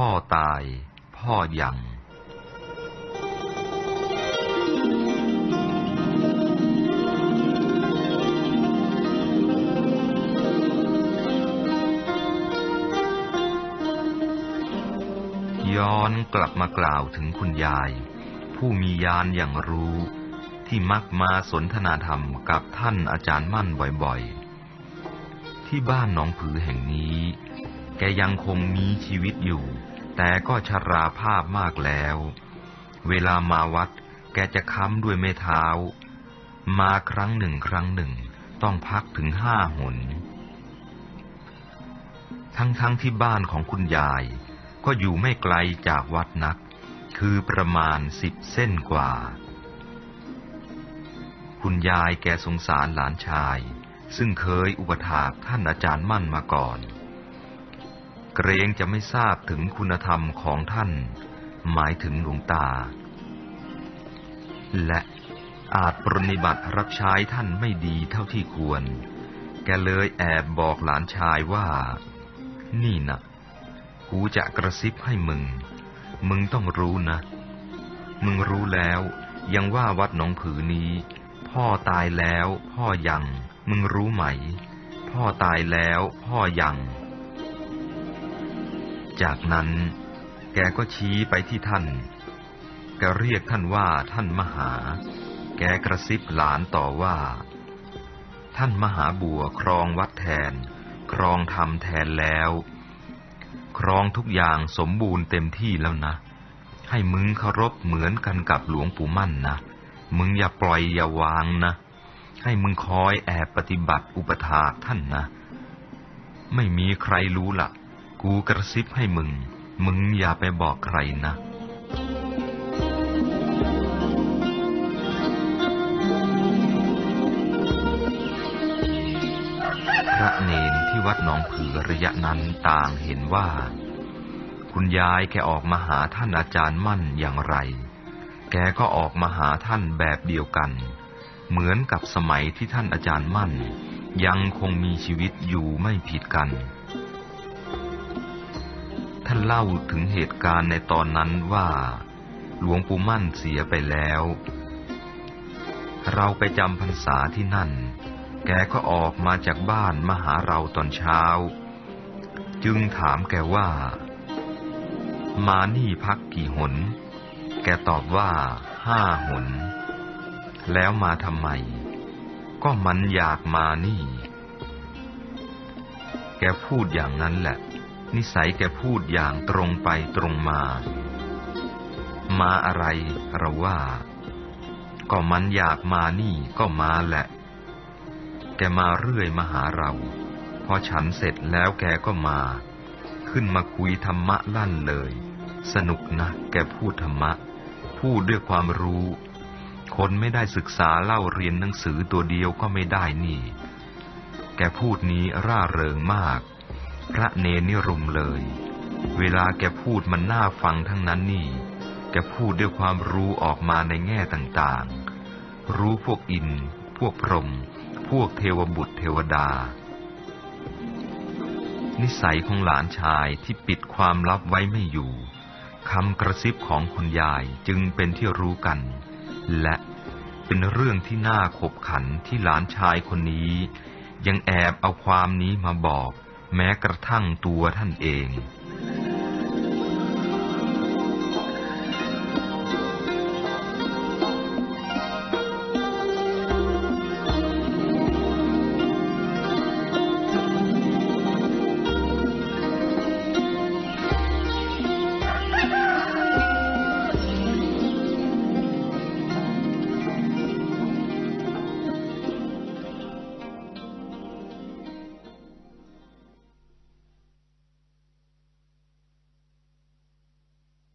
พ่อตาย พ่อยัง ย้อนกลับมากล่าวถึงคุณยาย ผู้มียานอย่างรู้ ที่มักมาสนทนาธรรมกับท่านอาจารย์มั่นบ่อยๆ ที่บ้านหนองผือแห่งนี้ แกยังคงมีชีวิตอยู่ แต่ก็ชราภาพมากแล้ว เวลามาวัด แกจะค้ำด้วยไม้เท้า มาครั้งหนึ่งครั้งหนึ่ง ต้องพักถึงห้าหน ทั้งๆทที่บ้านของคุณยาย ก็อยู่ไม่ไกลจากวัดนัก คือประมาณสิบเส้นกว่า คุณยายแกสงสารหลานชาย ซึ่งเคยอุปถากท่านอาจารย์มั่นมาก่อน เกรงจะไม่ทราบถึงคุณธรรมของท่าน หมายถึงหลวงตา และอาจปรนิบัติรับใช้ท่านไม่ดีเท่าที่ควร แกเลยแอบบอกหลานชายว่า นี่นะกูจะกระซิบให้มึง มึงต้องรู้นะ มึงรู้แล้วยังว่าวัดหนองผือนี้ พ่อตายแล้ว พ่อยัง มึงรู้ไหม พ่อตายแล้ว พ่อยัง จากนั้น แกก็ชี้ไปที่ท่านแกเรียกท่านว่าท่านมหา แกกระซิบหลานต่อว่า ท่านมหาบัวครองวัดแทน ครองธรรมแทนแล้ว ครองทุกอย่างสมบูรณ์เต็มที่แล้วนะ ให้มึงเคารพเหมือนกันกับหลวงปู่มั่นนะ มึงอย่าปล่อยอย่าวางนะ ให้มึงคอยแอบปฏิบัติอุปถากท่านนะ ไม่มีใครรู้ละ่ะ กูกระซิบให้มึง มึงอย่าไปบอกใครนะพระเนนที่วัดหนองผือระยะนั้นต่างเห็นว่า คุณยายแกออกมาหาท่านอาจารย์มั่นอย่างไร แกก็ออกมาหาท่านแบบเดียวกัน เหมือนกับสมัยที่ท่านอาจารย์มั่น ยังคงมีชีวิตอยู่ไม่ผิดกัน ท่านเล่าถึงเหตุการณ์ในตอนนั้นว่า หลวงปู่มั่นเสียไปแล้ว เราไปจำพรรษาที่นั่น แกก็ออกมาจากบ้านมาหาเราตอนเช้า จึงถามแกว่า มานี่พักกี่หน แกตอบว่าห้าหน แล้วมาทำไม ก็มันอยากมานี่ แกพูดอย่างนั้นแหละ นิสัยแกพูดอย่างตรงไปตรงมา มาอะไรเราว่า ก็มันอยากมานี่ก็มาแหละ แกมาเรื่อยมาหาเรา พอฉันเสร็จแล้วแกก็มา ขึ้นมาคุยธรรมะลั่นเลย สนุกนะแกพูดธรรมะ พูดด้วยความรู้ คนไม่ได้ศึกษาเล่าเรียนหนังสือตัวเดียวก็ไม่ได้นี่ แกพูดนี้ร่าเริงมาก พระเนนี่รุมเลย เวลาแกพูดมันน่าฟังทั้งนั้นนี่ แกพูดด้วยความรู้ออกมาในแง่ต่างๆ รู้พวกอิน พวกพรหม พวกเทวบุตรเทวดา นิสัยของหลานชายที่ปิดความลับไว้ไม่อยู่คำกระซิบของคุณยายจึงเป็นที่รู้กัน และเป็นเรื่องที่น่าขบขันที่หลานชายคนนี้ ยังแอบเอาความนี้มาบอก แม้กระทั่งตัวท่านเอง